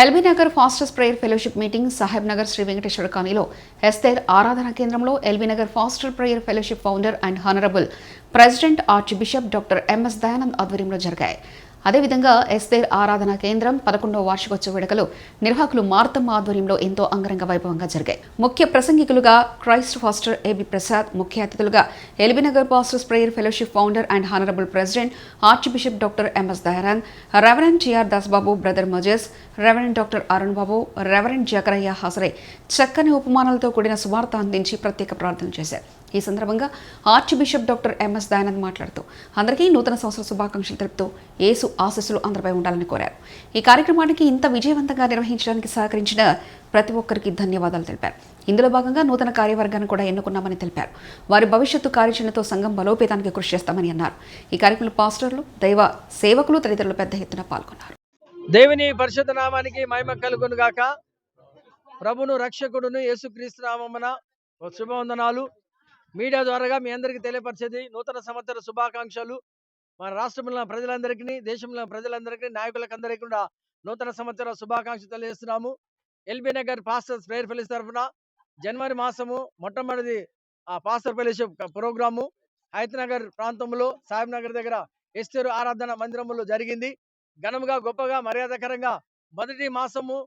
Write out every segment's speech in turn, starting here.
LB Nagar pastors prayer fellowship meeting Saheb Nagar Shri Venkateswara కాలనీలో ఎస్తేర్ ఆరాధనా కేంద్రంలో LB Nagar pastor prayer fellowship founder and honourable president archbishop doctor MS Dayanand ఆధ్వర్యంలో జరిగాయి. అదేవిధంగా ఎస్తేర్ ఆరాధన కేంద్రం పదకొండవ వార్షికోత్సవ వేడుకలు నిర్వాహకులు మార్తమ్మ ఆధ్వర్యంలో ఎంతో అంగరంగ వైభవంగా జరిగాయి. ముఖ్య ప్రసంగికులుగా క్రైస్ట్ ఫాస్టర్ ఏబి ప్రసాద్ ముఖ్య అతిథులుగా LB Nagar pastors prayer fellowship founder and honourable president archbishop doctor MS Dayanand reverend TR Dasbabu brother Moses reverend doctor Arun Babu reverend Zachariah హాజరై చక్కని ఉపమానాలతో కూడిన సువార్త అందించి ప్రత్యేక ప్రార్థన చేశారు. ఈ సందర్భంగా arch bishop doctor MS Dayanand మాట్లాడుతూ అందరికీ నూతన సంవత్సర శుభాకాంక్షలు తెలుపుతూ యేసు ఆశస్సులు అందరిపై ఉండాలని కోరారు. ఈ కార్యక్రమానికి ఇంత విజయవంతంగా నిర్వహించడానికి సహకరించిన ప్రతి ఒక్కరికి ధన్యవాదాలు తెలిపారు. ఇందులో భాగంగా నూతన కార్యవర్గాన్ని కూడా ఎన్నుకున్నామని తెలిపారు. వారి భవిష్యత్తు కార్యాచరణతో సంఘం బలోపేతానికి కృషి చేస్తామని అన్నారు. ఈ కార్యక్రమంలో పాస్టర్లు దైవ సేవకులు తదితరులు పెద్ద ఎత్తున పాల్గొన్నారు. దేవుని పరిశుద్ధ నామానికి మహిమ కలుగును గాక. ప్రభును రక్షకుడును యేసుక్రీస్తు నామమున శుభవందనాలు. మీడియా ద్వారాగా మీ అందరికీ తెలియపరిచేది నూతన సంవత్సర శుభాకాంక్షలు. మన రాష్ట్రంలో ప్రజలందరికీ దేశంలో ప్రజలందరికీ నాయకులకందరికీ కూడా నూతన సంవత్సర శుభాకాంక్షలు తెలియజేస్తున్నాము. ఎల్బీ నగర్ పాస్టర్స్ ప్రేయర్ ఫెలిస్ తరఫున జనవరి మాసము మొట్టమొదటి ఆ పాస్టర్ ఫెలోషిప్ ప్రోగ్రాము హైతనగర్ ప్రాంతంలో సాహెబ్ నగర్ దగ్గర ఎస్టేరు ఆరాధన మందిరములో జరిగింది. ఘనముగా గొప్పగా మర్యాదకరంగా మొదటి మాసము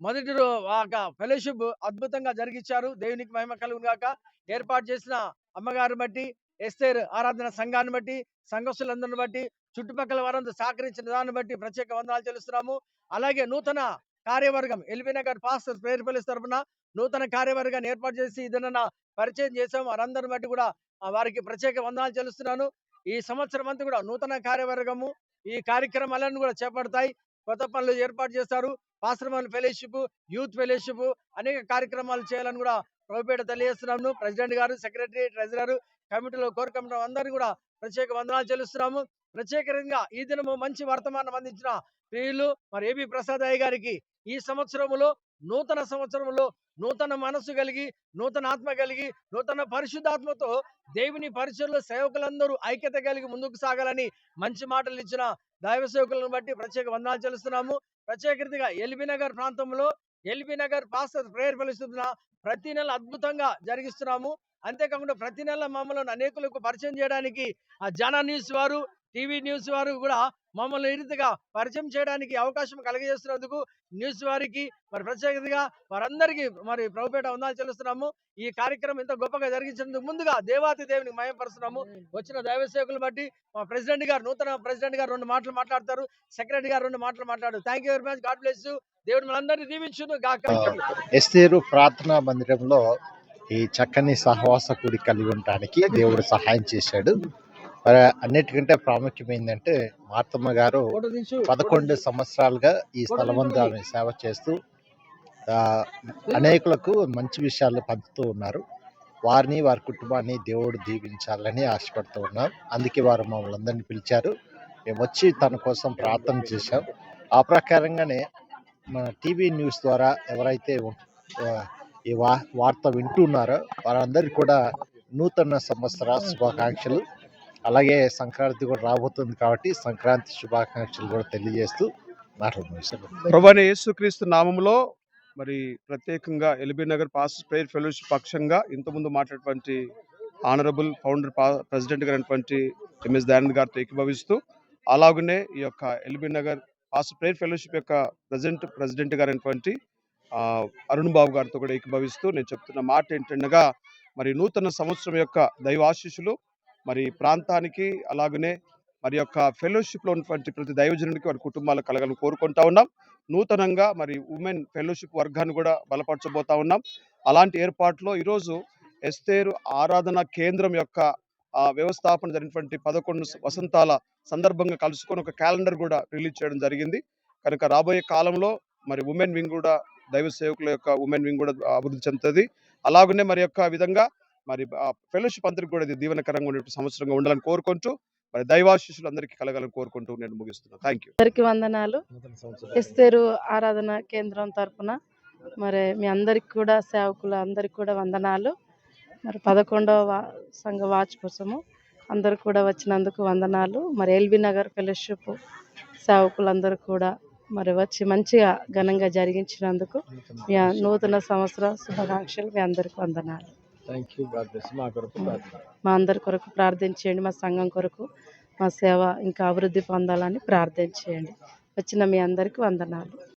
మొదటి ఒక ఫెలోషిప్ అద్భుతంగా జరిగించారు దేవునికి మహిమ కలుగునుగాక. ఏర్పాటు చేసిన అమ్మగారు బట్టి ఎస్టేర్ ఆరాధన సంఘాన్ని బట్టి సంఘస్థులందరిని బట్టి చుట్టుపక్కల వారందరూ సహకరించిన దాన్ని బట్టి ప్రత్యేక వందనాలు చెల్లిస్తున్నాము. అలాగే నూతన కార్యవర్గం ఎల్బీ నగర్ పాస్టర్ ప్రేయర్ తరఫున నూతన కార్యవర్గాన్ని ఏర్పాటు చేసి ఇదన్న పరిచయం చేసాం వారందరిని బట్టి కూడా వారికి ప్రత్యేక వందనాలు చెల్లిస్తున్నాను. ఈ సంవత్సరం అంతా కూడా నూతన కార్యవర్గము ఈ కార్యక్రమాలను కూడా చేపడతాయి. కొత్త పనులు ఏర్పాటు చేస్తారు. పాశ్రమాల ఫెలోషిప్ యూత్ ఫెలోషిప్ అనేక కార్యక్రమాలు చేయాలని కూడా ప్రభుపేట తెలియజేస్తున్నాము ప్రెసిడెంట్ గారు సెక్రటరీ ట్రెజరర్ కమిటీలో కోర్ కమిటీ అందరినీ కూడా ప్రత్యేక వందనాలు చెల్లిస్తున్నాము. ప్రత్యేకంగా ఈ దినము మంచి వర్తమానం అందించిన ప్రియులు మరి ఏబి ప్రసాద్ అయ్య గారికి ఈ సంవత్సరములో నూతన సంవత్సరంలో నూతన మనసు కలిగి నూతన ఆత్మ కలిగి నూతన పరిశుద్ధాత్మతో దేవుని పరిచయంలో సేవకులందరూ ఐక్యత కలిగి ముందుకు సాగాలని మంచి మాటలు ఇచ్చిన దైవ సేవకులను బట్టి ప్రత్యేక వందనాలు చెల్లిస్తున్నాము. ప్రత్యేకతగా ఎల్బీ నగర్ ప్రాంతంలో ఎల్బీ నగర్ పాస్టర్ ప్రేయర్ ఫలిస్తున్న ప్రతి నెల అద్భుతంగా జరిగిస్తున్నాము. అంతేకాకుండా ప్రతి నెల మమ్మల్ని అనేకులకు పరిచయం చేయడానికి ఆ జన న్యూస్ వారు టీవీ న్యూస్ వారు కూడా మమ్మల్ని ఈ రీతిగా పరిచయం చేయడానికి అవకాశం కలిగజేస్తున్నందుకు న్యూస్ వారికి మరి ప్రత్యేకతగా వారందరికీ మరి ప్రభుపేట వందాలు చెల్లిస్తున్నాము. ఈ కార్యక్రమం ఇంత గొప్పగా జరిగించినందుకు ముందుగా దేవాతి దేవునికి మయంపరుస్తున్నాము. వచ్చిన దైవ సేవకులు బట్టి మా ప్రెసిడెంట్ గారు నూతన ప్రెసిడెంట్ గారు రెండు మాటలు మాట్లాడతారు. సెక్రటరీ గారు రెండు మాటలు మాట్లాడారు. Thank you very much God bless దేవుడు మనందరినీ దీవించును గాక. ఎస్తేరు ప్రార్థనా మందిరంలో ఈ చక్కని సహవాస కూడి కలిగి ఉండటానికి దేవుడు సహాయం చేశాడు. మరి అన్నిటికంటే ప్రాముఖ్యం ఏంటంటే మార్తమ్మ గారు. పదకొండు సంవత్సరాలుగా ఈ ఆమె సేవ చేస్తూ అనేకులకు మంచి విషయాలు పంచుతూ ఉన్నారు. వారిని వారి కుటుంబాన్ని దేవుడు దీవించాలని ఆశపడుతూ ఉన్నారు అందుకే వారు మమ్మల్ని అందరినీ పిలిచారు. మేము వచ్చి తన కోసం ప్రార్థన చేశాం. ఆ ప్రకారంగానే మన టీవీ న్యూస్ ద్వారా ఎవరైతే ఈ వా వార్త వింటున్నారో వారందరికీ కూడా నూతన సంవత్సర శుభాకాంక్షలు. అలాగే సంక్రాంతి కూడా రాబోతుంది కాబట్టి సంక్రాంతి శుభాకాంక్షలు కూడా తెలియజేస్తూ మాట్లాడుతున్నాం ప్రభాని యేసుక్రీస్తు నామంలో మరి ప్రత్యేకంగా LB Nagar pass prayer fellowship పక్షంగా ఇంతకుముందు మాట్లాడటువంటి ఆనరబుల్ ఫౌండర్ ప్రెసిడెంట్ గారైనటువంటి ఎంఎస్ దయానంద్ గారితో ఏకీభవిస్తూ అలాగనే ఈ యొక్క LB Nagar pass prayer fellowship యొక్క ప్రజెంట్ ప్రెసిడెంట్ గారైనటువంటి అరుణ్ బాబు గారితో కూడా ఏకీభవిస్తూ నేను చెప్తున్న మాట ఏంటనగా మరి నూతన సంవత్సరం యొక్క దైవాశీస్సులు మరి ప్రాంతానికి అలాగనే మరి యొక్క ఫెలోషిప్లో ఉన్నటువంటి ప్రతి దైవజనుడికి వారి కుటుంబాలకు కలగాలని కోరుకుంటా ఉన్నాం. నూతనంగా మరి ఉమెన్ ఫెలోషిప్ వర్గాన్ని కూడా బలపరచబోతా ఉన్నాం. అలాంటి ఏర్పాట్లో ఈరోజు ఎస్తేరు ఆరాధన కేంద్రం యొక్క వ్యవస్థాపన జరిగినటువంటి పదకొండు వసంతాల సందర్భంగా కలుసుకొని ఒక క్యాలెండర్ కూడా రిలీజ్ చేయడం జరిగింది. కనుక రాబోయే కాలంలో మరి ఉమెన్ వింగ్ కూడా దైవ సేవకుల యొక్క ఉమెన్ వింగ్ కూడా అభివృద్ధి చెందుతుంది. అలాగనే మరి యొక్క విధంగా మరి ఫెలోషిప్ అందరికి కూడా ఇది దీవెనకరంగా ఉండే సంవత్సరంగా ఉండాలని కోరుకుంటూ మరి దైవాశిష్యులు అందరికీ కలగాలని కోరుకుంటూ నేను ముగిస్తున్నాను థ్యాంక్ యూ అందరికి వందనాలు. ఎస్తేరు ఆరాధన కేంద్రం తరపున మరి మీ అందరికి కూడా సేవకులు అందరికి కూడా వందనాలు. మరి పదకొండవ వా- సంఘ వాచ్ కోసము అందరు కూడా వచ్చినందుకు వందనాలు. మరి ఎల్బీ నగర్ ఫెలోషిప్ సేవకులందరూ కూడా మరి వచ్చి మంచిగా ఘనంగా జరిగించినందుకు మీ నూతన సంవత్సర శుభాకాంక్షలు. మీ అందరికి వందనాలు. మా అందరి కొరకు ప్రార్థించేయండి మా సంఘం కొరకు మా సేవ ఇంకా అభివృద్ధి పొందాలని ప్రార్థించేయండి వచ్చిన మీ అందరికి వందనాలు.